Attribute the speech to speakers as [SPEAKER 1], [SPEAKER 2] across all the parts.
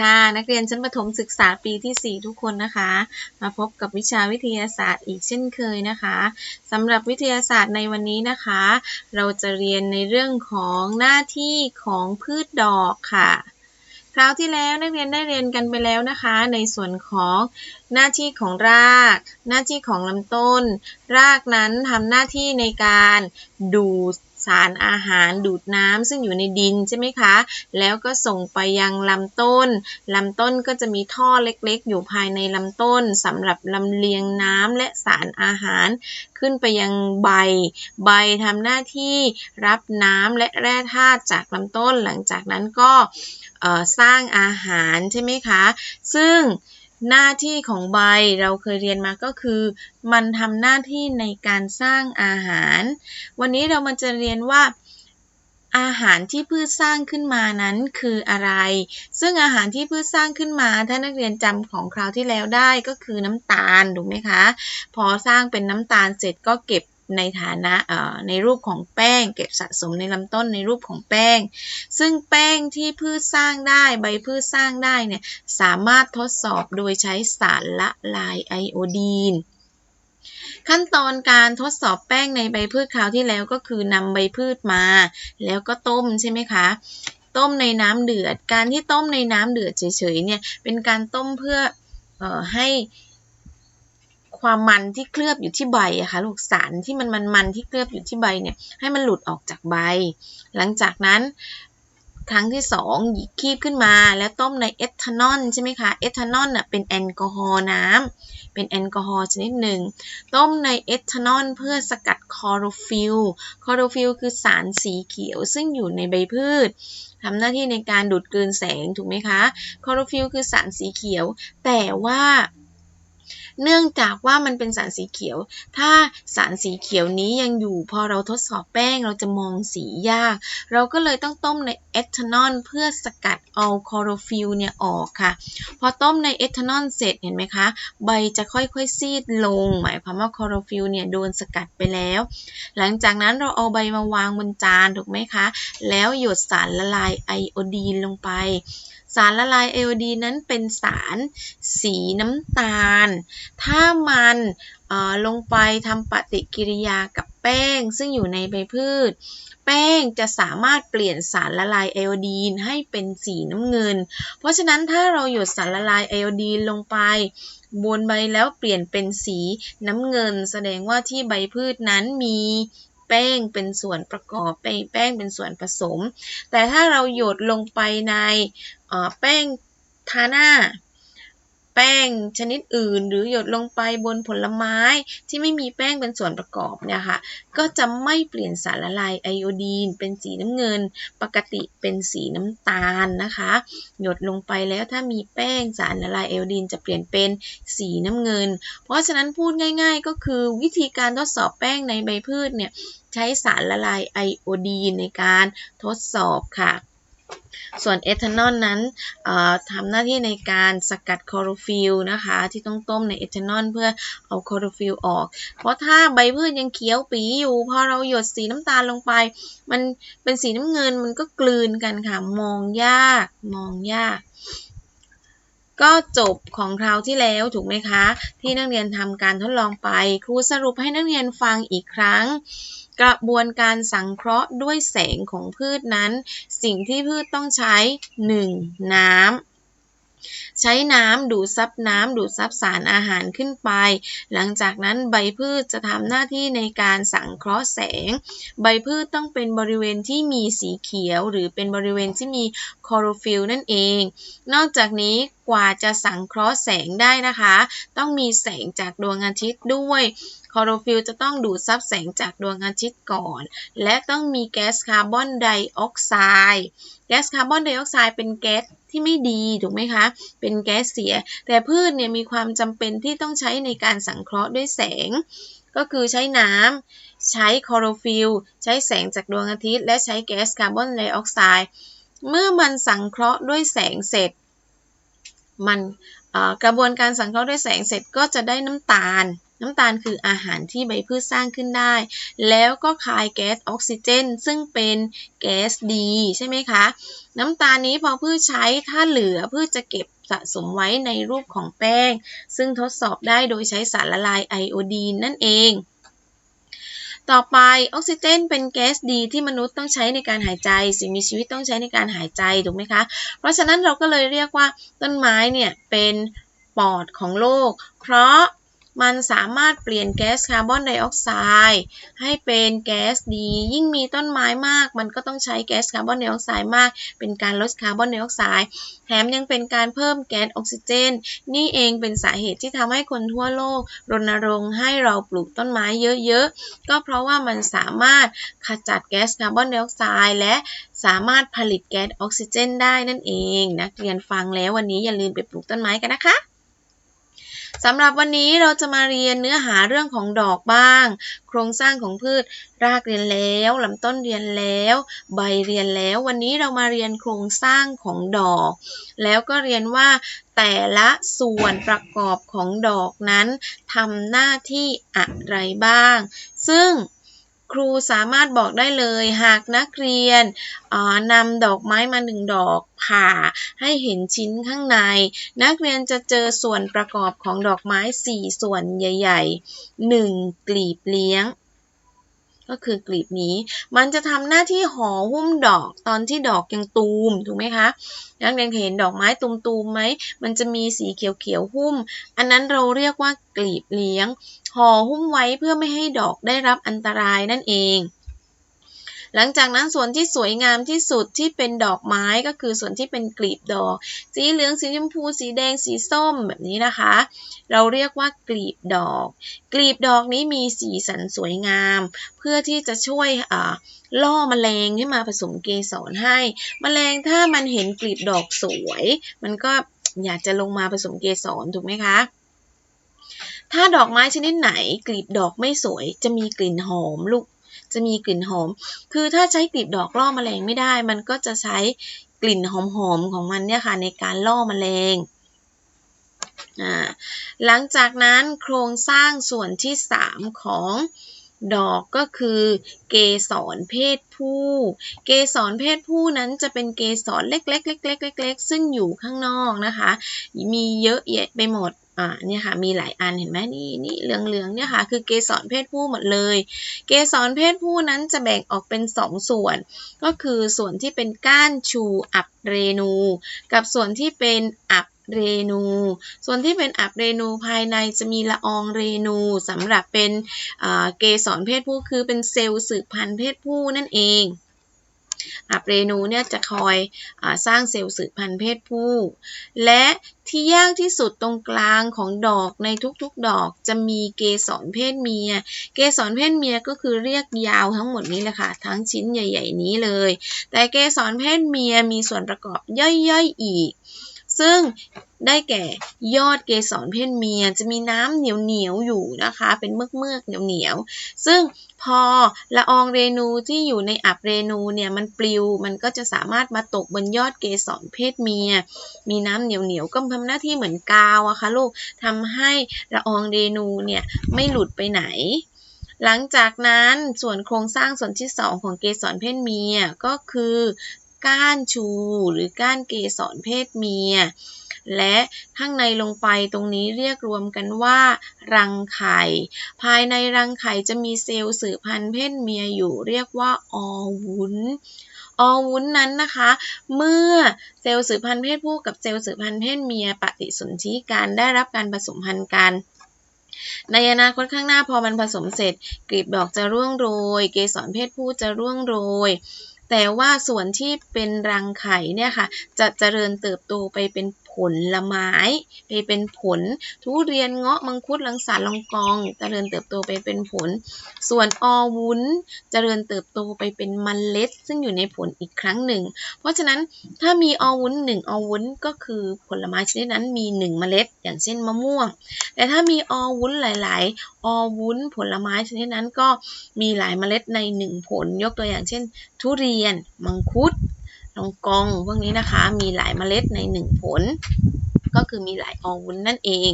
[SPEAKER 1] ค่ะนักเรียนชั้นประถมศึกษาปีที่ 4 ทุกคนนะคะ มาพบกับวิชาวิทยาศาสตร์อีกเช่นเคยนะคะสำหรับวิทยาศาสตร์ในวันนี้นะคะ เราจะเรียนในเรื่องของหน้าที่ของพืชดอกค่ะคราวที่แล้วนักเรียนได้เรียนกันไปแล้วนะคะ ในส่วนของหน้าที่ของราก หน้าที่ของลำต้น รากนั้นทำหน้าที่ในการดูด สารอาหารดูดน้ำซึ่งอยู่ในดินใช่ไหมคะ แล้วก็ส่งไปยังลำต้น ลำต้นก็จะมีท่อเล็กๆ อยู่ภายในลำต้นสำหรับลำเลียงน้ำและสารอาหาร ขึ้นไปยังใบ ใบทำหน้าที่รับน้ำและแร่ธาตุจากลำต้น หลังจากนั้นก็สร้างอาหารใช่ไหมคะ ซึ่ง หน้าที่ของใบเราเคยเรียนมาก็คือ มันทำหน้าที่ในการสร้างอาหาร วันนี้เรามาจะเรียนว่าอาหารที่พืชสร้างขึ้นมานั้นคืออะไร ซึ่งอาหารที่พืชสร้างขึ้นมา ถ้านักเรียนจำของคราวที่แล้วได้ก็คือน้ำตาลถูกไหมคะ พอสร้างเป็นน้ำตาลเสร็จก็เก็บ ในฐานะในรูปของแป้ง เก็บสะสมในลำต้นในรูปของแป้ง ซึ่งแป้งที่พืชสร้างได้ใบพืชสร้างได้เนี่ยสามารถทดสอบโดยใช้สารละลายไอโอดีนขั้นตอนการทดสอบแป้งในใบพืชคราวที่แล้วก็คือนำใบพืชมา แล้วก็ต้มใช่ไหมคะ ต้มในน้ำเดือด การที่ต้มในน้ำเดือดเฉยๆเนี่ยเป็นการต้มเพื่อออให้ ความมันที่เคลือบอยู่ที่ใบอะคะลูกสารที่มันมันมันที่เคลือบอยู่ที่ใบเนี่ยให้มันหลุดออกจากใบ หลังจากนั้นครั้งที่2หยิบคีบขึ้นมาแล้วต้มในเอทานอลใช่ไหมคะ เอทานอลน่ะเป็นแอลกอฮอล์น้ำเป็นแอลกอฮอล์ชนิดหนึ่ง ต้มในเอทานอลเพื่อสกัดคลอโรฟิลคลอโรฟิลคือสารสีเขียวซึ่งอยู่ในใบพืชทำหน้าที่ในการดูดกลืนแสงถูกไหมคะ คลอโรฟิลคือสารสีเขียว แต่ว่า เนื่องจากว่ามันเป็นสารสีเขียว ถ้าสารสีเขียวนี้ยังอยู่พอเราทดสอบแป้งเราจะมองสียาก เราก็เลยต้องต้มในเอทานอลเพื่อสกัดเอาคอโรฟิลเนี่ยออกค่ะ พอต้มในเอทานอลเสร็จเห็นไหมคะ ใบจะค่อยๆซีดลง หมายความว่าคอโรฟิลเนี่ยโดนสกัดไปแล้ว หลังจากนั้นเราเอาใบมาวางบนจานถูกไหมคะ แล้วหยดสารละลายไอโอดีนลงไป สารละลายไอโอดีนั้นเป็นสารสีน้ำตาล ถ้ามันลงไปทำปฏิกิริยากับแป้ง ซึ่งอยู่ในใบพืช แป้งจะสามารถเปลี่ยนสารละลายไอโอดีนให้เป็นสีน้ำเงิน เพราะฉะนั้นถ้าเราหยดสารละลายไอโอดีนลงไปบนใบแล้วเปลี่ยนเป็นสีน้ำเงิน แสดงว่าที่ใบพืชนั้นมี แป้งเป็นส่วนประกอบแป้งเป็นส่วนผสม แต่ถ้าเราหยดลงไปในแป้งทาหน้า ป้งชนิดอื่น หรือหยดลงไปบนผลไม้ที่ไม่มีแป้งเป็นส่วนประกอบเนี่ยค่ะก็จะไม่เปลี่ยนสารละลายไอโอดีน เป็นสีน้ำเงิน ปกติเป็นสีน้ำตาลนะคะ หยดลงไปแล้วถ้ามีแป้งสารละลายไอโอดีน จะเปลี่ยนเป็นสีน้ำเงิน เพราะฉะนั้นพูดง่าย ๆ ก็คือวิธีการทดสอบแป้งในใบพืชเนี่ยใช้สารละลายไอโอดีนในการทดสอบค่ะ ส่วนเอทานอลนั้นทำหน้าที่ในการสกัดคลอโรฟิลนะคะ ที่ต้องต้มในเอทานอลเพื่อเอาคลอโรฟิลออก เพราะถ้าใบพืชยังเขียวปีอยู่ พอเราหยดสีน้ำตาลลงไป มันเป็นสีน้ำเงินมันก็กลืนกันค่ะ มองยาก มองยาก ก็จบของคราวที่แล้วถูกไหมคะ ที่นักเรียนทำการทดลองไป ครูสรุปให้นักเรียนฟังอีกครั้ง กระบวนการสังเคราะห์ด้วยแสงของพืชนั้น สิ่งที่พืชต้องใช้ 1. น้ำ ใช้น้ำดูดซับน้ำดูดซับสารอาหารขึ้นไป หลังจากนั้นใบพืชจะทำหน้าที่ในการสังเคราะห์แสง ใบพืชต้องเป็นบริเวณที่มีสีเขียว หรือเป็นบริเวณที่มีคลอโรฟิลนั่นเอง นอกจากนี้กว่าจะสังเคราะห์แสงได้นะคะ ต้องมีแสงจากดวงอาทิตย์ด้วย คลอโรฟิลจะต้องดูดซับแสงจากดวงอาทิตย์ก่อน และต้องมีแก๊สคาร์บอนไดออกไซด์แก๊สคาร์บอนไดออกไซด์เป็นแก๊สที่ไม่ดีถูกไหมคะ เป็นแก๊สเสีย แต่พืชเนี่ยมีความจำเป็นที่ต้องใช้ในการสังเคราะห์ด้วยแสง ก็คือใช้น้ำใช้คลอโรฟิลใช้แสงจากดวงอาทิตย์ และใช้แก๊สคาร์บอนไดออกไซด์เมื่อมันสังเคราะห์ด้วยแสงเสร็จ มันกระบวนการสังเคราะห์ด้วยแสงเสร็จก็จะได้น้ำตาล น้ำตาลคืออาหารที่ใบพืชสร้างขึ้นได้ แล้วก็คายแก๊สออกซิเจน ซึ่งเป็นแก๊สดีใช่ไหมคะ น้ำตาลนี้พอพืชใช้ถ้าเหลือพืชจะเก็บสะสมไว้ในรูปของแป้ง ซึ่งทดสอบได้โดยใช้สารละลายไอโอดีนนั่นเองต่อไปออกซิเจนเป็นแก๊สดีที่มนุษย์ต้องใช้ในการหายใจ สิ่งมีชีวิตต้องใช้ในการหายใจถูกไหมคะ เพราะฉะนั้นเราก็เลยเรียกว่าต้นไม้เนี่ยเป็นปอดของโลก เพราะ มันสามารถเปลี่ยนแก๊สคาร์บอนไดออกไซด์ให้เป็นแก๊สดี ยิ่งมีต้นไม้มาก มันก็ต้องใช้แก๊สคาร์บอนไดออกไซด์มาก เป็นการลดคาร์บอนไดออกไซด์ แถมยังเป็นการเพิ่มแก๊สออกซิเจน นี่เองเป็นสาเหตุที่ทำให้คนทั่วโลก รณรงค์ให้เราปลูกต้นไม้เยอะๆ ก็เพราะว่ามันสามารถขจัดแก๊สคาร์บอนไดออกไซด์และสามารถผลิตแก๊สออกซิเจนได้นั่นเอง นักเรียนฟังแล้ววันนี้อย่าลืมไปปลูกต้นไม้กันนะคะ สำหรับวันนี้เราจะมาเรียนเนื้อหาเรื่องของดอกบ้าง โครงสร้างของพืช รากเรียนแล้วลำต้นเรียนแล้ว ใบเรียนแล้ว วันนี้เรามาเรียนโครงสร้างของดอก แล้วก็เรียนว่าแต่ละส่วนประกอบของดอกนั้นทำหน้าที่อะไรบ้าง ซึ่ง ครูสามารถบอกได้เลยหากนักเรียนนำดอกไม้มาหนึ่งดอกผ่าให้เห็นชิ้นข้างใน นักเรียนจะเจอส่วนประกอบของดอกไม้ 4 ส่วนใหญ่ ๆ 1. กลีบเลี้ยงก็คือกลีบนี้ มันจะทำหน้าที่ห่อหุ้มดอกตอนที่ดอกยังตูม ถูกไหมคะ นักเรียนเห็นดอกไม้ตูมๆไหม มันจะมีสีเขียวๆหุ้ม อันนั้นเราเรียกว่ากลีบเลี้ยง ห่อหุ้มไว้เพื่อไม่ให้ดอกได้รับอันตรายนั่นเอง หลังจากนั้นส่วนที่สวยงามที่สุดที่เป็นดอกไม้ก็คือส่วนที่เป็นกลีบดอก สีเหลืองสีชมพูสีแดงสีส้มแบบนี้นะคะ เราเรียกว่ากลีบดอก กลีบดอกนี้มีสีสันสวยงาม เพื่อที่จะช่วยล่อมแมลงให้มาผสมเกสรให้มแมลงถ้ามันเห็นกลีบดอกสวย มันก็อยากจะลงมาผสมเกสรถูกไหมคะ ถ้าดอกไม้ชนิดไหนกลีบดอกไม่สวย จะมีกลิ่นหอมลูก จะมีกลิ่นหอม คือถ้าใช้กลีบดอกล่อมแมลงไม่ได้ มันก็จะใช้กลิ่นหอมๆของมันเนี่ยค่ะในการล่อมแมลงหลังจากนั้นโครงสร้างส่วนที่ 3 ของดอกก็คือเกสรเพศผู้ เกสรเพศผู้นั้นจะเป็นเกสรเล็กๆเล็กๆๆซึ่งอยู่ข้างนอกนะคะ มีเยอะแยะไปหมด อ่าเนี่ยค่ะมีหลายอันเห็นไหมนี่นี่เหลืองๆเนี่ยค่ะคือเกสรเพศผู้หมดเลย เกสรเพศผู้นั้นจะแบ่งออกเป็น2ส่วน ก็คือส่วนที่เป็นก้านชูอับเรนู กับส่วนที่เป็นอับเรนู ส่วนที่เป็นอับเรนูภายในจะมีละอองเรนูสำหรับเป็นเกสรเพศผู้คือเป็นเซลล์สืบพันธุ์เพศผู้นั่นเอง อับเรนูเนี่ยจะคอยอสร้างเซลล์สืบพันธุ์เพศผู้ และที่ยากที่สุดตรงกลางของดอกในทุกๆดอกจะมีเกสรเพศเมีย เกสรเพศเมียก็คือเรียกยาวทั้งหมดนี้แหละค่ะ ทั้งชิ้นใหญ่ ๆ นี้เลย แต่เกสรเพศเมียมีส่วนประกอบย่อยๆอีก ซึ่งได้แก่ยอดเกสรเพศเมียจะมีน้ำเหนียวเหนียวอยู่นะคะ เป็นเมือกเมือกเหนียวเหนียวซึ่ง พอละอองเรนูที่อยู่ในอับเรนูเนี่ยมันปลิวมันก็จะสามารถมาตกบนยอดเกสรเพศเมีย มีน้ำเหนียวเหนียวก็ทำหน้าที่เหมือนกาวอะคะลูกทำให้ละอองเรนูเนี่ยไม่หลุดไปไหนหลังจากนั้นส่วนโครงสร้างส่วนที่ 2 ของเกสรเพศเมียก็คือ ก้านชูหรือก้านเกสรเพศเมีย และข้างในลงไปตรงนี้เรียกรวมกันว่า รังไข่ ภายในรังไข่จะมีเซลล์สืบพันธุ์เพศเมียอยู่เรียกว่าอวุ้นอวุ้นนั้นนะคะ เมื่อเซลล์สืบพันธุ์เพศผู้กับเซลล์สืบพันธุ์เพศเมียปฏิสนธิกันได้รับการผสมพันธุ์กันในอนาคตข้างหน้าพอมันผสมเสร็จกลีบดอกจะร่วงโรย เกสรเพศผู้จะร่วงโรย แต่ว่าส่วนที่เป็นรังไข่เนี่ยค่ะ จะเจริญเติบโตไปเป็น ลไม้ ไปเป็นผล ทุเรียนเงาะมังคุดลังสาลองกองเจริญเติบโตไปเป็นผล ส่วนอวุ้นเจริญเติบโตไปเป็นมเมล็ด ซึ่งอยู่ในผลอีกครั้งหนึ่ง เพราะฉะนั้นถ้ามีอวุ้นหนึ่งอวุ้นก็คือผลไม้ชนิดนั้นมีหนึ่งเมล็ด อย่างเช่นมะม่วง แต่ถ้ามีอวุ้นหลาย ๆ อวุ้นผลไม้ชนิดนั้นก็มีหลายเมล็ดในหนึ่งผล ยกตัวอย่างเช่น ทุเรียน มังคุด ลองกองพวกนี้นะคะ มีหลายเมล็ดในหนึ่งผล ก็คือมีหลายอวุ้นนั่นเอง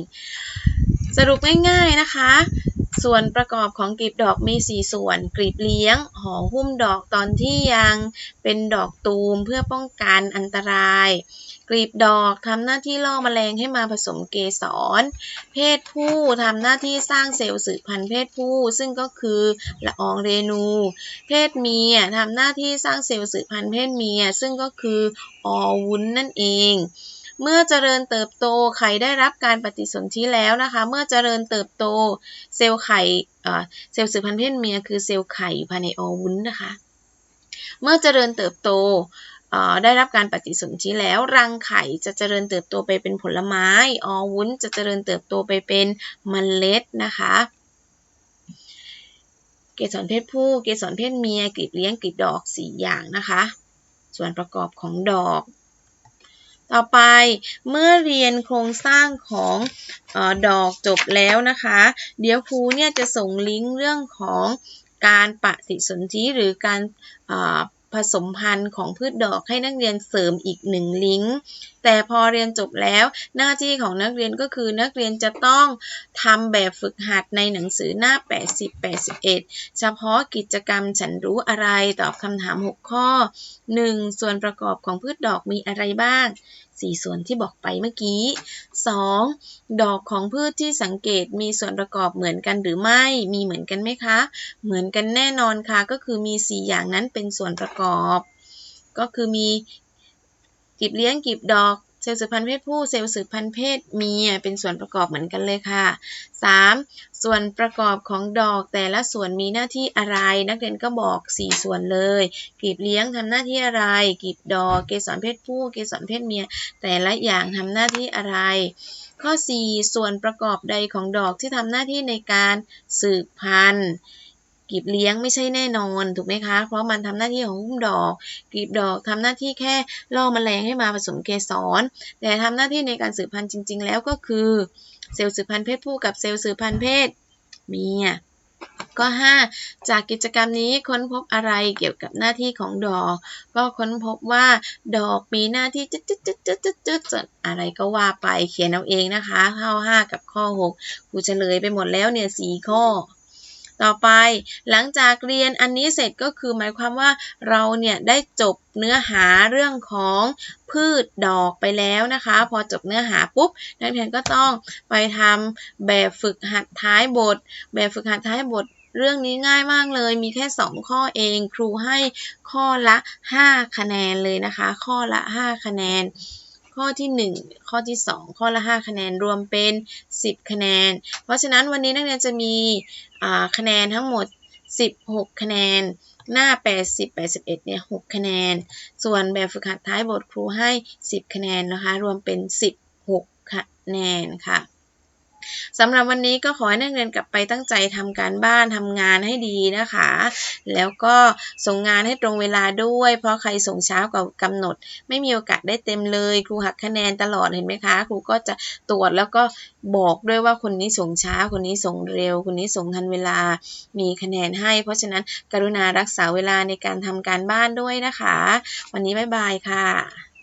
[SPEAKER 1] สรุปง่ายๆนะคะ ส่วนประกอบของกลีบดอกมี 4 ส่วน กลีบเลี้ยงห่อหุ้มดอกตอนที่ยังเป็นดอกตูมเพื่อป้องกันอันตราย กลีบดอกทำหน้าที่ล่อแมลงให้มาผสมเกสร เพศผู้ทำหน้าที่สร้างเซลล์สืบพันธุ์เพศผู้ ซึ่งก็คือละอองเรนู เพศเมียทำหน้าที่สร้างเซลล์สืบพันธุ์เพศเมีย ซึ่งก็คืออวุ้นนั่นเองเมื่อเจริญเติบโตไข่ได้รับการปฏิสนธิแล้วนะคะ เมื่อเจริญเติบโตเซลล์ไข่เซลล์สืบพันธุ์เพศเมียคือเซลล์ไข่อยู่ภายในอวุ้นนะคะ เมื่อเจริญเติบโต ได้รับการปฏิสนธิแล้วรังไข่จะเจริญเติบโตไปเป็นผลไม้อวุ้นจะเจริญเติบโตไปเป็นเมล็ดนะคะเกสรเพศผู้เกสรเพศเมียกลีบเลี้ยงกลีบดอก 4 อย่างนะคะ ส่วนประกอบของดอก ต่อไปเมื่อเรียนโครงสร้างของอดอกจบแล้วนะคะ เดี๋ยวครูเนี่ยจะส่งลิงก์เรื่องของการปฏิสนธิหรือการ ผสมพันธุ์ของพืชดอกให้นักเรียนเสริมอีกหนึ่งลิงก์ แต่พอเรียนจบแล้วหน้าที่ของนักเรียนก็คือนักเรียนจะต้องทำแบบฝึกหัดในหนังสือหน้า 80-81 เฉพาะกิจกรรมฉันรู้อะไรตอบคำถาม 6 ข้อ 1. ส่วนประกอบของพืชดอกมีอะไรบ้าง 4 ส่วนที่บอกไปเมื่อกี้ 2. ดอกของพืชที่สังเกตมีส่วนประกอบเหมือนกันหรือไม่ มีเหมือนกันไหมคะ เหมือนกันแน่นอนค่ะ ก็คือมี 4 อย่างนั้นเป็นส่วนประกอบ ก็คือมีกีบเลี้ยงกีบดอก เซลล์สืบพันธุ์เพศผู้เซลล์สืบพันธุ์เพศเมียเป็นส่วนประกอบเหมือนกันเลยค่ะ 3. ส่วนประกอบของดอกแต่ละส่วนมีหน้าที่อะไร นักเรียนก็บอก 4 ส่วนเลยกลีบเลี้ยงทำหน้าที่อะไรกลีบดอกเกสรเพศผู้เกสรเพศเมีย แต่ละอย่างทำหน้าที่อะไรข้อ 4 ส่วนประกอบใดของดอกที่ทำหน้าที่ในการสืบพันธุ์ กีบเลี้ยงไม่ใช่แน่นอนถูกไหมคะ เพราะมันทำหน้าที่ของหุ้มดอกกีบดอกทำหน้าที่แค่ล่อมแมลงให้มาผสมเกสร แต่ทำหน้าที่ในการสืบพันธุ์จริง ๆ แล้วก็คือเซลล์สืบพันธุ์เพศผู้กับเซลล์สืบพันธุ์เพศเมียก็5จากกิจกรรมนี้ค้นพบอะไรเกี่ยวกับหน้าที่ของดอก ก็ค้นพบว่าดอกมีหน้าที่จุดจุดจุดจุดจุดจุดอะไรก็ว่าไปเขียนเอาเองนะคะ ข้อ5กับข้อ 6ครูเฉลยไปหมดแล้วเนี่ย4ข้อ ต่อไปหลังจากเรียนอันนี้เสร็จก็คือหมายความว่าเราเนี่ยได้จบเนื้อหาเรื่องของพืชดอกไปแล้วนะคะ พอจบเนื้อหาปุ๊บนักเรียนก็ต้องไปทำแบบฝึกหัดท้ายบท แบบฝึกหัดท้ายบทเรื่องนี้ง่ายมากเลย มีแค่ 2 ข้อเอง ครูให้ข้อละ 5 คะแนนเลยนะคะ ข้อละ 5 คะแนน ข้อที่ 1 ข้อที่ 2 ข้อละ 5 คะแนนรวมเป็น 10 คะแนน เพราะฉะนั้นวันนี้นักเรียนจะมีคะแนนทั้งหมด 16 คะแนน หน้า 80 81 เนี่ย 6 คะแนน ส่วนแบบฝึกหัดท้ายบทครูให้ 10 คะแนนนะคะ รวมเป็น 16 คะแนนค่ะ สำหรับวันนี้ก็ขอให้นักเรียนกลับไปตั้งใจทำการบ้านทำงานให้ดีนะคะ แล้วก็ส่งงานให้ตรงเวลาด้วย เพราะใครส่งช้ากว่ากำหนด ไม่มีโอกาสได้เต็มเลยครูหักคะแนนตลอดเห็นไหมคะ ครูก็จะตรวจแล้วก็บอกด้วยว่าคนนี้ส่งช้า คนนี้ส่งเร็ว คนนี้ส่งทันเวลา มีคะแนนให้ เพราะฉะนั้นกรุณารักษาเวลาในการทำการบ้านด้วยนะคะ วันนี้บ๊ายบายค่ะ